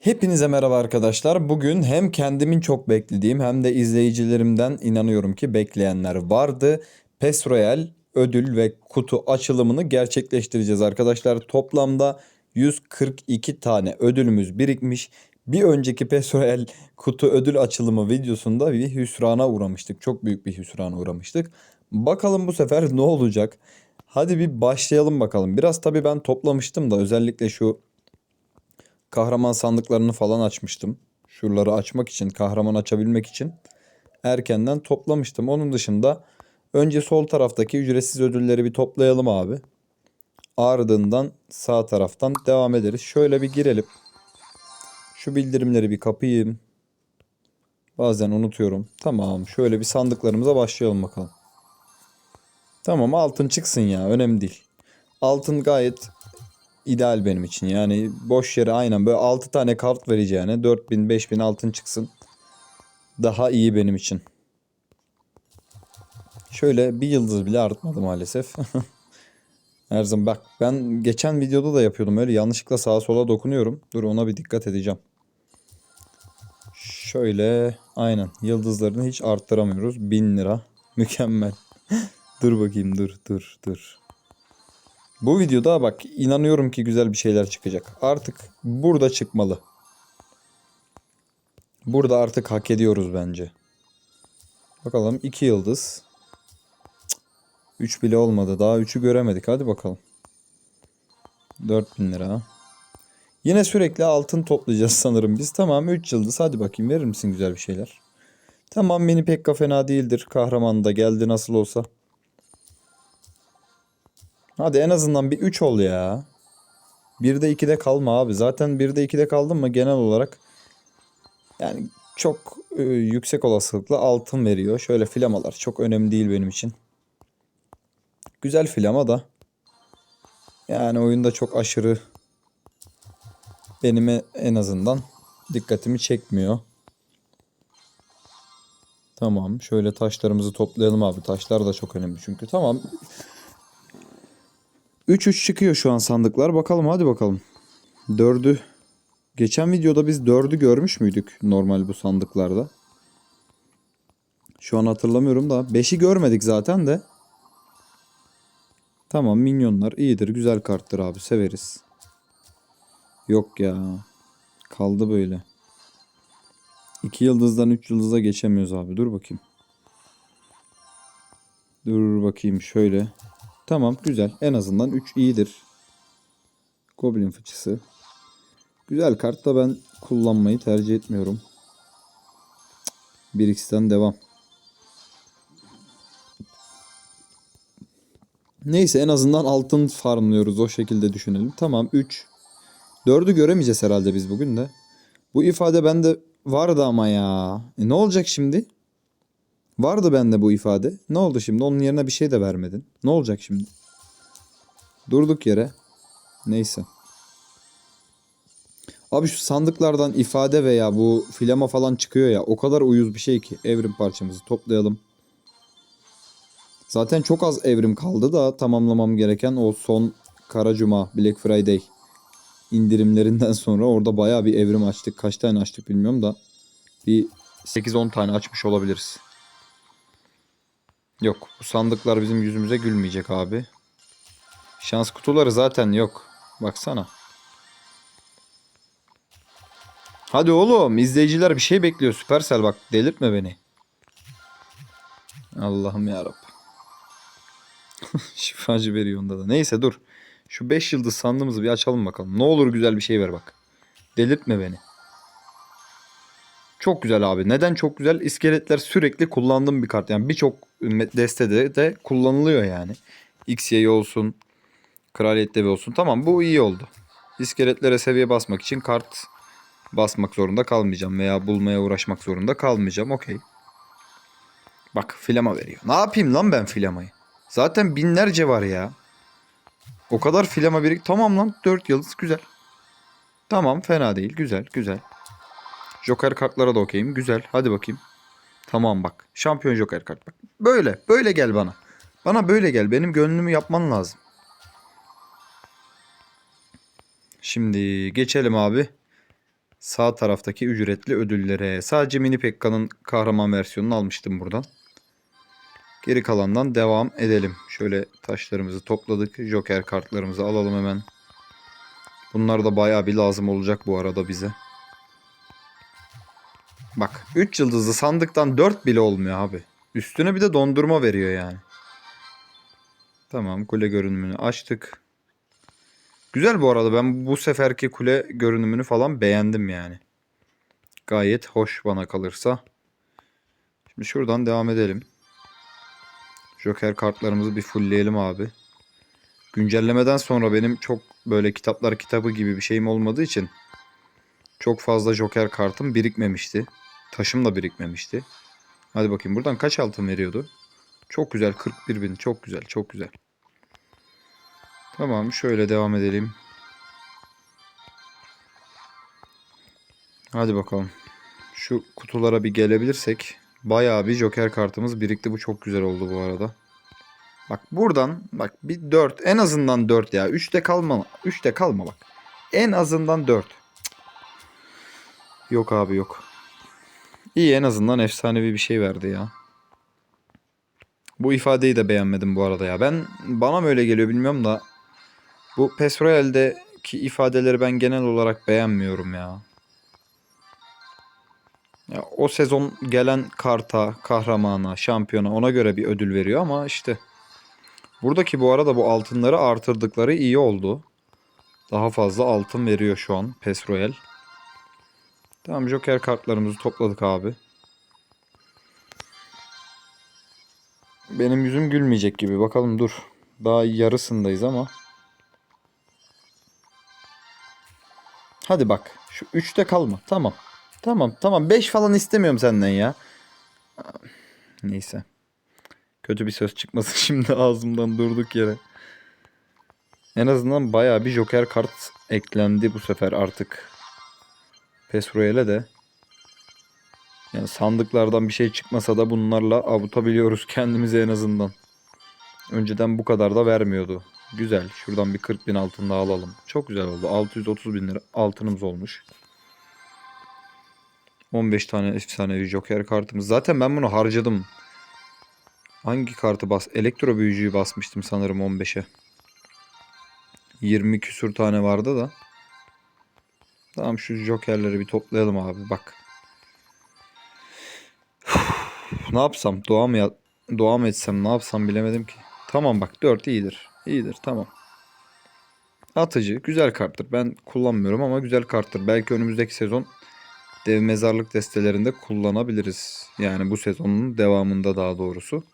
Hepinize merhaba arkadaşlar. Bugün hem kendimin çok beklediğim hem de izleyicilerimden inanıyorum ki bekleyenler vardı. PES Royal ödül ve kutu açılımını gerçekleştireceğiz arkadaşlar. Toplamda 142 tane ödülümüz birikmiş. Bir önceki PES Royal kutu ödül açılımı videosunda bir hüsrana uğramıştık. Çok büyük bir hüsrana uğramıştık. Bakalım bu sefer ne olacak? Hadi bir başlayalım bakalım. Biraz tabii ben toplamıştım da özellikle şu kahraman sandıklarını falan açmıştım. Şuraları açmak için, kahraman açabilmek için erkenden toplamıştım. Onun dışında önce sol taraftaki ücretsiz ödülleri bir toplayalım abi. Ardından sağ taraftan devam ederiz. Şöyle bir girelim. Şu bildirimleri bir kapayım. Bazen unutuyorum. Tamam, şöyle bir sandıklarımıza başlayalım bakalım. Tamam, altın çıksın ya, önemli değil. Altın gayet ideal benim için. Yani boş yere aynen böyle 6 tane kart vereceğine 4000 5000 altın çıksın. Daha iyi benim için. Şöyle bir yıldız bile artmadı maalesef. Her zaman bak ben geçen videoda da yapıyordum öyle yanlışlıkla sağa sola dokunuyorum. Dur ona bir dikkat edeceğim. Şöyle aynen yıldızlarını hiç arttıramıyoruz. 1000 lira. Mükemmel. dur bakayım dur dur dur. Bu videoda bak inanıyorum ki güzel bir şeyler çıkacak. Artık burada çıkmalı. Burada artık hak ediyoruz bence. Bakalım 2 yıldız. 3 bile olmadı. Daha 3'ü göremedik. Hadi bakalım. 4000 lira. Yine sürekli altın toplayacağız sanırım biz. Tamam 3 yıldız. Hadi bakayım verir misin güzel bir şeyler? Tamam mini pekka fena değildir. Kahraman da geldi nasıl olsa. Hadi en azından bir 3 ol ya. 1'de 2'de kalma abi. Zaten 1'de 2'de kaldın mı genel olarak yani çok e, yüksek olasılıkla altın veriyor. Şöyle flamalar çok önemli değil benim için. Güzel flama da yani oyunda çok aşırı benim en azından dikkatimi çekmiyor. Tamam şöyle taşlarımızı toplayalım abi. Taşlar da çok önemli çünkü. Tamam 3-3 çıkıyor şu an sandıklar. Bakalım hadi bakalım. 4'ü geçen videoda biz 4'ü görmüş müydük normal bu sandıklarda? Şu an hatırlamıyorum da 5'i görmedik zaten de. Tamam minyonlar iyidir. Güzel karttır abi severiz. Yok ya. Kaldı böyle. 2 yıldızdan 3 yıldıza geçemiyoruz abi. Dur bakayım. Dur bakayım şöyle. Tamam güzel. En azından 3 iyidir. Goblin fıçısı. Güzel kart da ben kullanmayı tercih etmiyorum. 1x'ten devam. Neyse en azından altın farmlıyoruz o şekilde düşünelim. Tamam 3. 4'ü göremeyeceğiz herhalde biz bugün de. Bu ifade bende vardı ama ya. E ne olacak şimdi? Vardı bende bu ifade. Ne oldu şimdi? Onun yerine bir şey de vermedin. Ne olacak şimdi? Durduk yere. Neyse. Abi şu sandıklardan ifade veya bu filama falan çıkıyor ya. O kadar uyuz bir şey ki. Evrim parçamızı toplayalım. Zaten çok az evrim kaldı da tamamlamam gereken o son Kara Cuma Black Friday indirimlerinden sonra orada bayağı bir evrim açtık. Kaç tane açtık bilmiyorum da. Bir 8-10 tane açmış olabiliriz. Yok bu sandıklar bizim yüzümüze gülmeyecek abi. Şans kutuları zaten yok. Baksana. Hadi oğlum izleyiciler bir şey bekliyor. Süpersel bak delirtme beni. Allah'ım yarabbim. Şifacı veriyor onda da. Neyse dur. Şu 5 yıldız sandığımızı bir açalım bakalım. Ne olur güzel bir şey ver bak. Delirtme beni. Çok güzel abi. Neden çok güzel? İskeletler sürekli kullandığım bir kart. Yani birçok destede de kullanılıyor yani. XY olsun. Kraliyet devi olsun. Tamam bu iyi oldu. İskeletlere seviye basmak için kart basmak zorunda kalmayacağım. Veya bulmaya uğraşmak zorunda kalmayacağım. Okey. Bak filama veriyor. Ne yapayım lan ben filamayı? Zaten binlerce var ya. O kadar filama birik. Tamam lan 4 yıldız güzel. Tamam fena değil. Güzel güzel. Joker kartlara da okeyim. Güzel. Hadi bakayım. Tamam bak. Şampiyon Joker kart bak. Böyle. Böyle gel bana. Bana böyle gel. Benim gönlümü yapman lazım. Şimdi geçelim abi. Sağ taraftaki ücretli ödüllere. Sadece Mini Pekka'nın kahraman versiyonunu almıştım buradan. Geri kalandan devam edelim. Şöyle taşlarımızı topladık. Joker kartlarımızı alalım hemen. Bunlar da bayağı bir lazım olacak bu arada bize. Bak 3 yıldızlı sandıktan 4 bile olmuyor abi. Üstüne bir de dondurma veriyor yani. Tamam kule görünümünü açtık. Güzel bu arada ben bu seferki kule görünümünü falan beğendim yani. Gayet hoş bana kalırsa. Şimdi şuradan devam edelim. Joker kartlarımızı bir fullleyelim abi. Güncellemeden sonra benim çok böyle kitaplar kitabı gibi bir şeyim olmadığı için çok fazla Joker kartım birikmemişti. Taşım da birikmemişti. Hadi bakayım buradan kaç altın veriyordu? Çok güzel 41 bin çok güzel çok güzel. Tamam şöyle devam edelim. Hadi bakalım. Şu kutulara bir gelebilirsek. Bayağı bir joker kartımız birikti. Bu çok güzel oldu bu arada. Bak buradan bak bir 4 en azından 4 ya. 3'te kalma. 3'te kalma bak. En azından 4. Yok abi yok. İyi en azından efsanevi bir şey verdi ya. Bu ifadeyi de beğenmedim bu arada ya. Ben bana mı öyle geliyor bilmiyorum da bu PES Royale'deki ifadeleri ben genel olarak beğenmiyorum ya. Ya o sezon gelen karta, kahramana, şampiyona ona göre bir ödül veriyor ama işte buradaki bu arada bu altınları artırdıkları iyi oldu. Daha fazla altın veriyor şu an PES Royale. Tamam Joker kartlarımızı topladık abi. Benim yüzüm gülmeyecek gibi. Bakalım dur. Daha yarısındayız ama. Hadi bak. Şu 3'te kalma. Tamam. Tamam tamam 5 falan istemiyorum senden ya. Neyse. Kötü bir söz çıkmasın şimdi ağzımdan durduk yere. En azından bayağı bir Joker kart eklendi bu sefer artık. PES Royale'e de. Yani sandıklardan bir şey çıkmasa da bunlarla avutabiliyoruz kendimizi en azından. Önceden bu kadar da vermiyordu. Güzel. Şuradan bir 40 bin altın daha alalım. Çok güzel oldu. 630 bin lira altınımız olmuş. 15 tane efsanevi joker kartımız. Zaten ben bunu harcadım. Hangi kartı bas? Elektro büyücüyü basmıştım sanırım 15'e. 20 küsür tane vardı da. Tamam şu jokerleri bir toplayalım abi bak. ne yapsam? Doğa mı, ya doğa mı etsem ne yapsam bilemedim ki. Tamam bak 4 iyidir. İyidir tamam. Atıcı güzel karttır. Ben kullanmıyorum ama güzel karttır. Belki önümüzdeki sezon dev mezarlık destelerinde kullanabiliriz. Yani bu sezonun devamında daha doğrusu.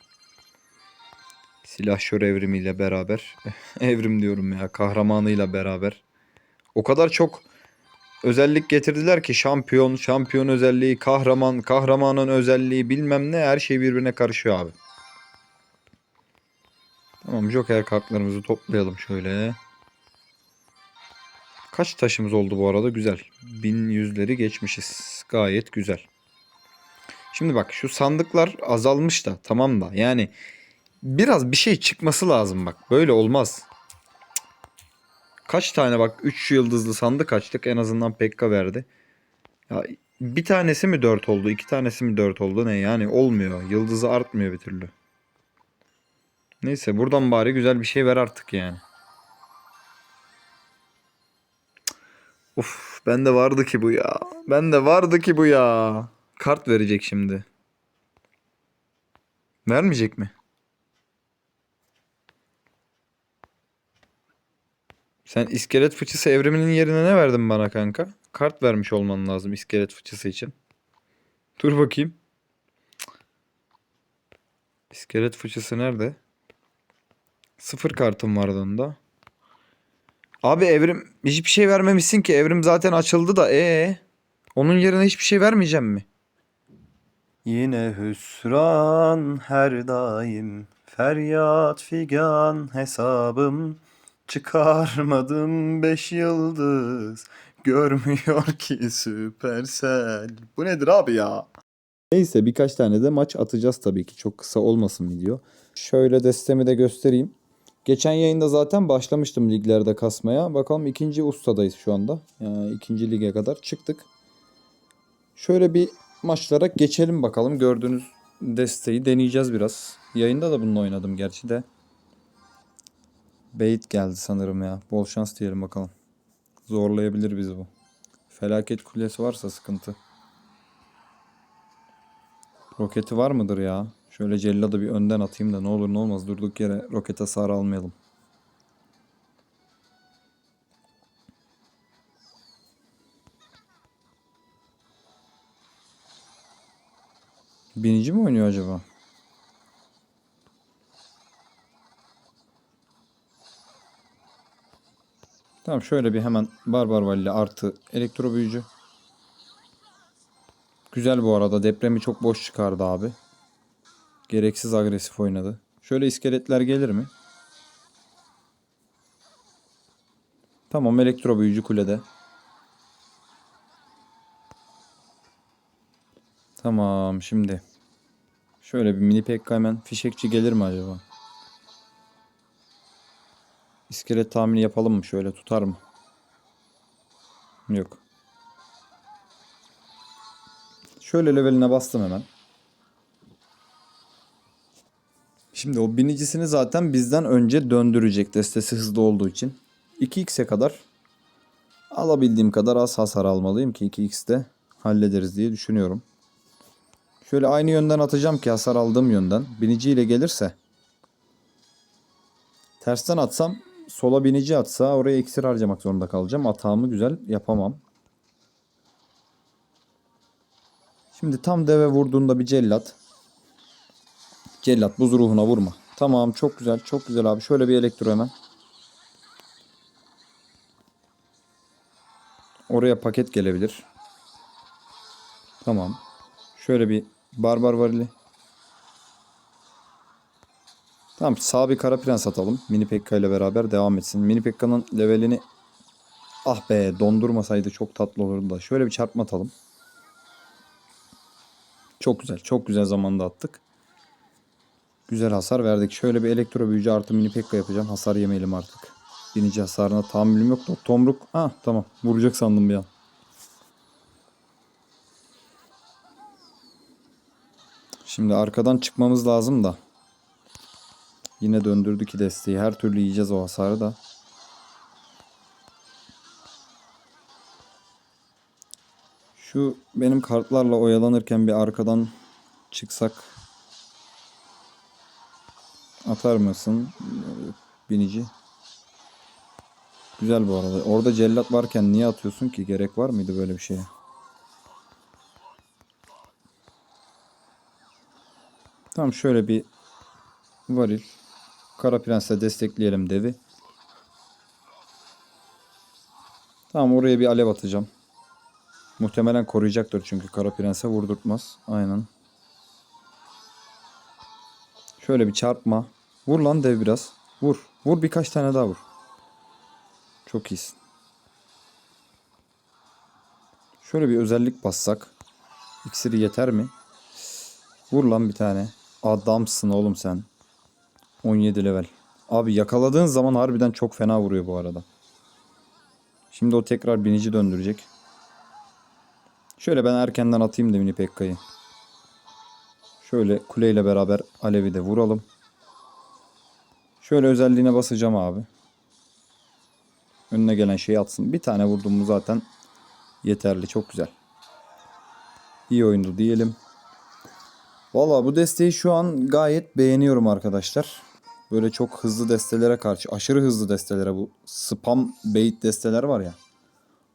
Silahşör evrimiyle beraber. Evrim diyorum ya kahramanıyla beraber. O kadar çok özellik getirdiler ki şampiyon, şampiyon özelliği, kahraman, kahramanın özelliği bilmem ne her şey birbirine karışıyor abi. Tamam Joker kartlarımızı toplayalım şöyle. Kaç taşımız oldu bu arada? Güzel. 1100'leri geçmişiz. Gayet güzel. Şimdi bak şu sandıklar azalmış da tamam da yani biraz bir şey çıkması lazım bak. Böyle olmaz. Kaç tane bak 3 yıldızlı sandık açtık en azından Pekka verdi. Ya bir tanesi mi 4 oldu, iki tanesi mi 4 oldu ne yani olmuyor. Yıldızı artmıyor bir türlü. Neyse buradan bari güzel bir şey ver artık yani. Uf bende vardı ki bu ya. Bende vardı ki bu ya. Kart verecek şimdi. Vermeyecek mi? Sen iskelet fıçısı evriminin yerine ne verdin bana kanka? Kart vermiş olman lazım iskelet fıçısı için. Dur bakayım. İskelet fıçısı nerede? Sıfır kartım vardı onda. Abi evrim hiçbir şey vermemişsin ki. Evrim zaten açıldı da. Ee, onun yerine hiçbir şey vermeyeceğim mi? Yine hüsran her daim feryat figan hesabım çıkarmadım beş yıldız görmüyor ki süpersel. Bu nedir abi ya? Neyse birkaç tane de maç atacağız tabii ki. Çok kısa olmasın video. Şöyle destemi de göstereyim. Geçen yayında zaten başlamıştım liglerde kasmaya. Bakalım ikinci ustadayız şu anda. Yani ikinci lige kadar çıktık. Şöyle bir maçlara geçelim bakalım. Gördüğünüz desteği deneyeceğiz biraz. Yayında da bununla oynadım gerçi de. Bait geldi sanırım ya. Bol şans diyelim bakalım. Zorlayabilir bizi bu. Felaket kulesi varsa sıkıntı. Roketi var mıdır ya? Şöyle Cellad'ı bir önden atayım da ne olur ne olmaz durduk yere roket hasarı almayalım. Binici mi oynuyor acaba? Tamam şöyle bir hemen Barbar Valli artı elektro büyücü. Güzel bu arada depremi çok boş çıkardı abi. Gereksiz agresif oynadı. Şöyle iskeletler gelir mi? Tamam elektro büyücü kulede. Tamam şimdi. Şöyle bir mini pekka hemen fişekçi gelir mi acaba? İskelet tahmini yapalım mı? Şöyle tutar mı? Yok. Şöyle leveline bastım hemen. Şimdi o binicisini zaten bizden önce döndürecek destesi hızlı olduğu için. 2x'e kadar alabildiğim kadar az hasar almalıyım ki 2x'te hallederiz diye düşünüyorum. Şöyle aynı yönden atacağım ki hasar aldığım yönden. Biniciyle gelirse. Tersten atsam sola binici atsa oraya iksir harcamak zorunda kalacağım. Atağımı güzel yapamam. Şimdi tam deve vurduğunda bir cellat. Cellat buz ruhuna vurma. Tamam çok güzel çok güzel abi. Şöyle bir elektro hemen. Oraya paket gelebilir. Tamam. Şöyle bir barbar varili. Tamam sağ bir kara prens atalım. Mini Pekka ile beraber devam etsin. Mini Pekka'nın levelini ah be dondurmasaydı çok tatlı olurdu da. Şöyle bir çarpma atalım. Çok güzel. Çok güzel zamanda attık. Güzel hasar verdik. Şöyle bir elektro büyücü artı mini pekka yapacağım. Hasar yemeyelim artık. Binici hasarına tahammülüm yok. Tomruk. Ah tamam. Vuracak sandım bir an. Şimdi arkadan çıkmamız lazım da. Yine döndürdü ki desteği. Her türlü yiyeceğiz o hasarı da. Şu benim kartlarla oyalanırken bir arkadan çıksak atar mısın binici? Güzel bu arada. Orada cellat varken niye atıyorsun ki? Gerek var mıydı böyle bir şeye? Tamam şöyle bir varil. Kara Prens'le destekleyelim devi. Tamam oraya bir alev atacağım. Muhtemelen koruyacaktır çünkü Kara Prens'e vurdurtmaz. Aynen. Şöyle bir çarpma. Vur lan dev biraz. Vur. Vur birkaç tane daha vur. Çok iyisin. Şöyle bir özellik bassak. İksiri yeter mi? Vur lan bir tane. Adamsın oğlum sen. 17 level. Abi yakaladığın zaman harbiden çok fena vuruyor bu arada. Şimdi o tekrar binici döndürecek. Şöyle ben erkenden atayım da mini Pekka'yı. Şöyle kuleyle beraber Alevi de vuralım. Şöyle özelliğine basacağım abi. Önüne gelen şeyi atsın. Bir tane vurdum mu zaten yeterli. Çok güzel. İyi oyundu diyelim. Valla bu desteği şu an gayet beğeniyorum arkadaşlar. Böyle çok hızlı destelere karşı, aşırı hızlı destelere bu spam bait desteler var ya.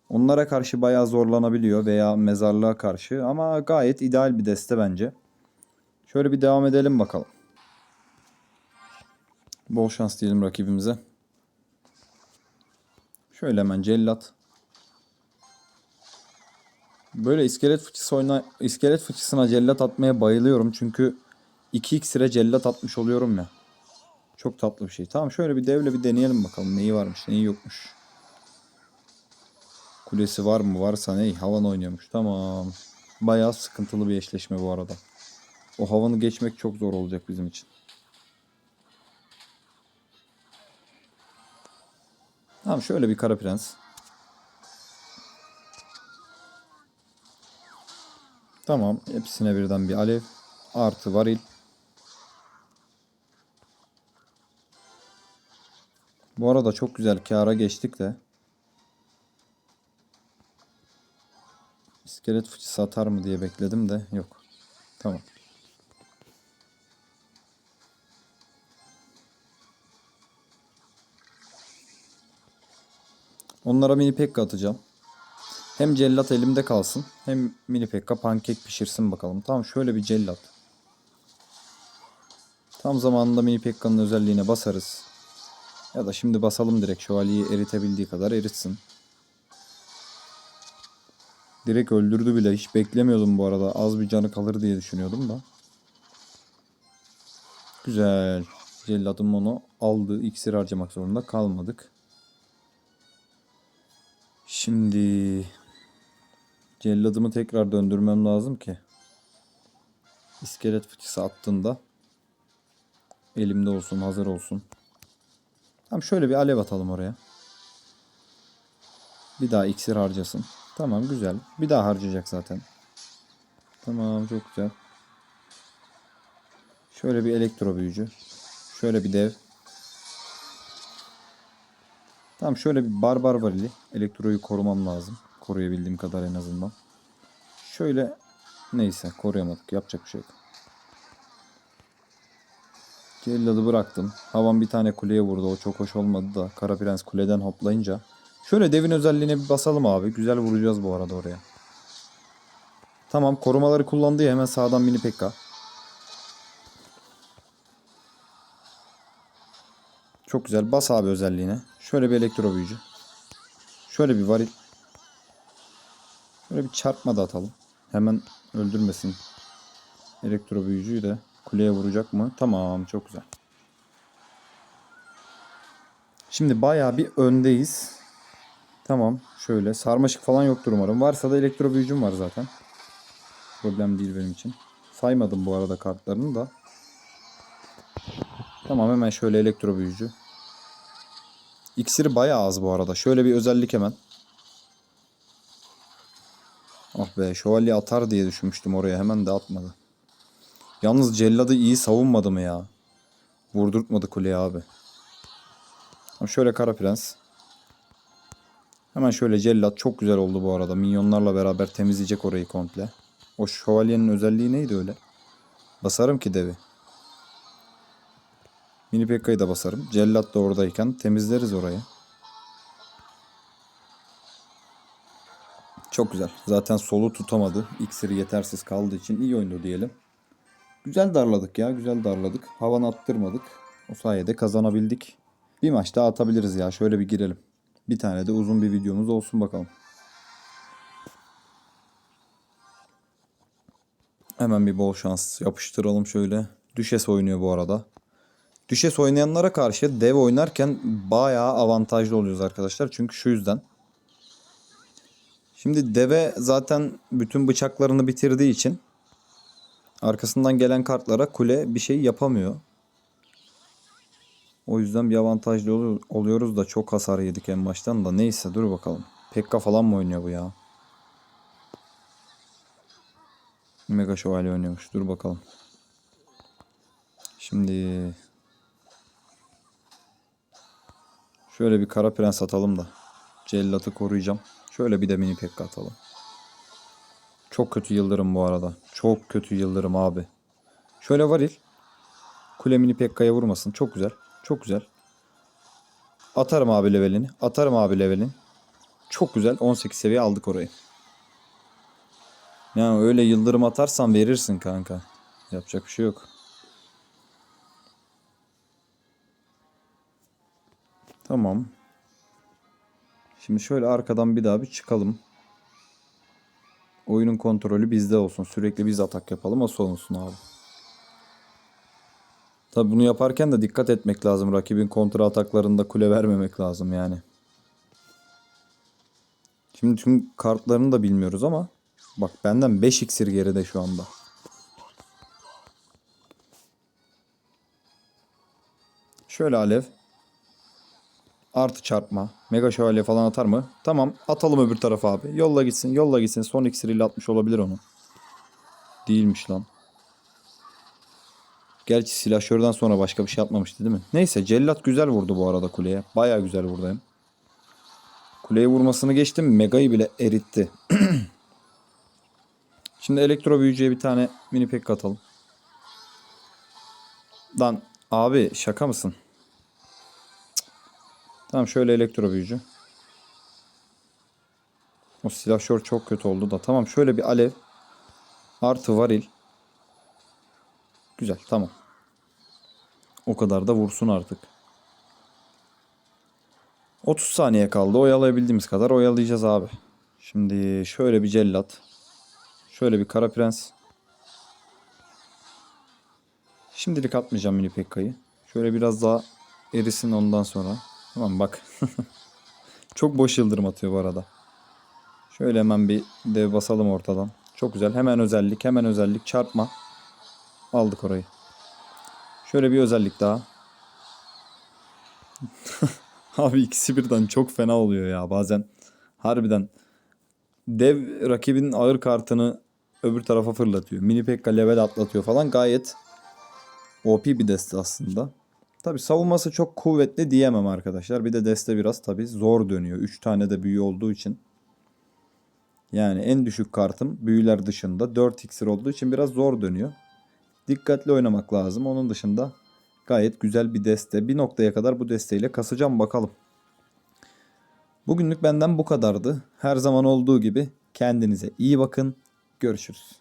Onlara karşı bayağı zorlanabiliyor veya mezarlığa karşı ama gayet ideal bir deste bence. Şöyle bir devam edelim bakalım. Bol şans diyelim rakibimize. Şöyle hemen cellat. Böyle iskelet fıçısı oyna iskelet fıçısına cellat atmaya bayılıyorum çünkü 2x cellat atmış oluyorum ya. Çok tatlı bir şey. Tamam şöyle bir devle bir deneyelim bakalım neyi varmış neyi yokmuş. Kulesi var mı? Varsa ne? Havan oynuyormuş. Tamam. Bayağı sıkıntılı bir eşleşme bu arada. O havanı geçmek çok zor olacak bizim için. Tamam şöyle bir kara prens. Tamam. Hepsine birden bir alev. Artı varil. Bu arada çok güzel kâra geçtik de. İskelet fıçısı atar mı diye bekledim de yok. Tamam. Onlara mini pekka atacağım. Hem cellat elimde kalsın hem mini pekka pankek pişirsin bakalım. Tamam şöyle bir cellat. Tam zamanında mini pekka'nın özelliğine basarız. Ya da şimdi basalım direkt şövalyeyi eritebildiği kadar eritsin. Direkt öldürdü bile. Hiç beklemiyordum bu arada. Az bir canı kalır diye düşünüyordum da. Güzel. Celladım onu aldı. İksir harcamak zorunda kalmadık. Şimdi celladımı tekrar döndürmem lazım ki. İskelet fıçısı attığında elimde olsun, hazır olsun. Tamam şöyle bir alev atalım oraya. Bir daha iksir harcasın. Tamam güzel. Bir daha harcayacak zaten. Tamam çok güzel. Şöyle bir elektro büyücü. Şöyle bir dev. Tamam şöyle bir barbar varili. Elektroyu korumam lazım. Koruyabildiğim kadar en azından. Şöyle neyse koruyamadık. Yapacak bir şey yok. Celladı bıraktım. Havan bir tane kuleye vurdu. O çok hoş olmadı da. Kara Prens kuleden hoplayınca. Şöyle devin özelliğine bir basalım abi. Güzel vuracağız bu arada oraya. Tamam korumaları kullandı ya hemen sağdan mini pekka. Çok güzel. Bas abi özelliğine. Şöyle bir elektro büyücü. Şöyle bir varil. Şöyle bir çarpma da atalım. Hemen öldürmesin. Elektro büyücüyü de kuleye vuracak mı? Tamam çok güzel. Şimdi bayağı bir öndeyiz. Tamam şöyle sarmaşık falan yoktur umarım. Varsa da elektro büyücüm var zaten. Problem değil benim için. Saymadım bu arada kartlarını da. Tamam hemen şöyle elektro büyücü. İksiri bayağı az bu arada. Şöyle bir özellik hemen. Ah be şövalye atar diye düşünmüştüm oraya. Hemen de atmadı. Yalnız celladı iyi savunmadı mı ya? Vurdurtmadı kuleye abi. Tamam, şöyle kara prens. Hemen şöyle cellat. Çok güzel oldu bu arada. Minyonlarla beraber temizleyecek orayı komple. O şövalyenin özelliği neydi öyle? Basarım ki devi. Mini Pekka'yı da basarım. Cellat da oradayken temizleriz orayı. Çok güzel. Zaten solu tutamadı. İksiri yetersiz kaldığı için iyi oyundu diyelim. Güzel darladık ya. Güzel darladık. Havan attırmadık. O sayede kazanabildik. Bir maç daha atabiliriz ya. Şöyle bir girelim. Bir tane de uzun bir videomuz olsun bakalım. Hemen bir bol şans yapıştıralım şöyle. Düşes oynuyor bu arada. Düşes oynayanlara karşı dev oynarken bayağı avantajlı oluyoruz arkadaşlar. Çünkü şu yüzden. Şimdi deve zaten bütün bıçaklarını bitirdiği için arkasından gelen kartlara kule bir şey yapamıyor. O yüzden bir avantajlı olu- oluyoruz da çok hasar yedik en baştan da. Neyse dur bakalım. Pekka falan mı oynuyor bu ya? Mega Şövalye oynuyormuş. Dur bakalım. Şimdi şöyle bir kara prens atalım da. Cellat'ı koruyacağım. Şöyle bir de mini pekka atalım. Çok kötü yıldırım bu arada. Çok kötü yıldırım abi. Şöyle varil. Kule mini pekkaya vurmasın. Çok güzel. Çok güzel. Atarım abi levelini. Atarım abi levelini. Çok güzel. 18 seviye aldık orayı. Yani öyle yıldırım atarsan verirsin kanka. Yapacak bir şey yok. Tamam. Şimdi şöyle arkadan bir daha bir çıkalım. Oyunun kontrolü bizde olsun. Sürekli biz atak yapalım. O sonunsun abi. Tabi bunu yaparken de dikkat etmek lazım. Rakibin kontra ataklarında kule vermemek lazım yani. Şimdi tüm kartlarını da bilmiyoruz ama bak benden 5 iksir geride şu anda. Şöyle alev. Artı çarpma. Mega şövalye falan atar mı? Tamam atalım öbür tarafa abi. Yolla gitsin yolla gitsin. Son iksiriyle atmış olabilir onu. Değilmiş lan. Gerçi silahşörden sonra başka bir şey atmamıştı değil mi? Neyse cellat güzel vurdu bu arada kuleye. Baya güzel vurdu hem. Kuleye vurmasını geçtim. Mega'yı bile eritti. Şimdi elektro büyücüye bir tane mini pek atalım. Lan abi şaka mısın? Tamam şöyle elektro büyücü. O silahşör çok kötü oldu da. Tamam şöyle bir alev. Artı varil. Güzel tamam. O kadar da vursun artık. 30 saniye kaldı. Oyalayabildiğimiz kadar oyalayacağız abi. Şimdi şöyle bir cellat. Şöyle bir kara prens. Şimdilik atmayacağım mini pekkayı. Şöyle biraz daha erisin ondan sonra. Tamam bak. Çok boş yıldırım atıyor bu arada. Şöyle hemen bir dev basalım ortadan. Çok güzel. Hemen özellik, hemen özellik. Çarpma. Aldık orayı. Şöyle bir özellik daha. Abi ikisi birden çok fena oluyor ya bazen. Harbiden. Dev rakibin ağır kartını öbür tarafa fırlatıyor. Mini Pekka level atlatıyor falan. Gayet OP bir deste aslında. Tabi savunması çok kuvvetli diyemem arkadaşlar. Bir de deste biraz tabi zor dönüyor. 3 tane de büyü olduğu için. Yani en düşük kartım büyüler dışında 4 iksir olduğu için biraz zor dönüyor. Dikkatli oynamak lazım. Onun dışında gayet güzel bir deste. Bir noktaya kadar bu desteyle kasacağım bakalım. Bugünlük benden bu kadardı. Her zaman olduğu gibi kendinize iyi bakın. Görüşürüz.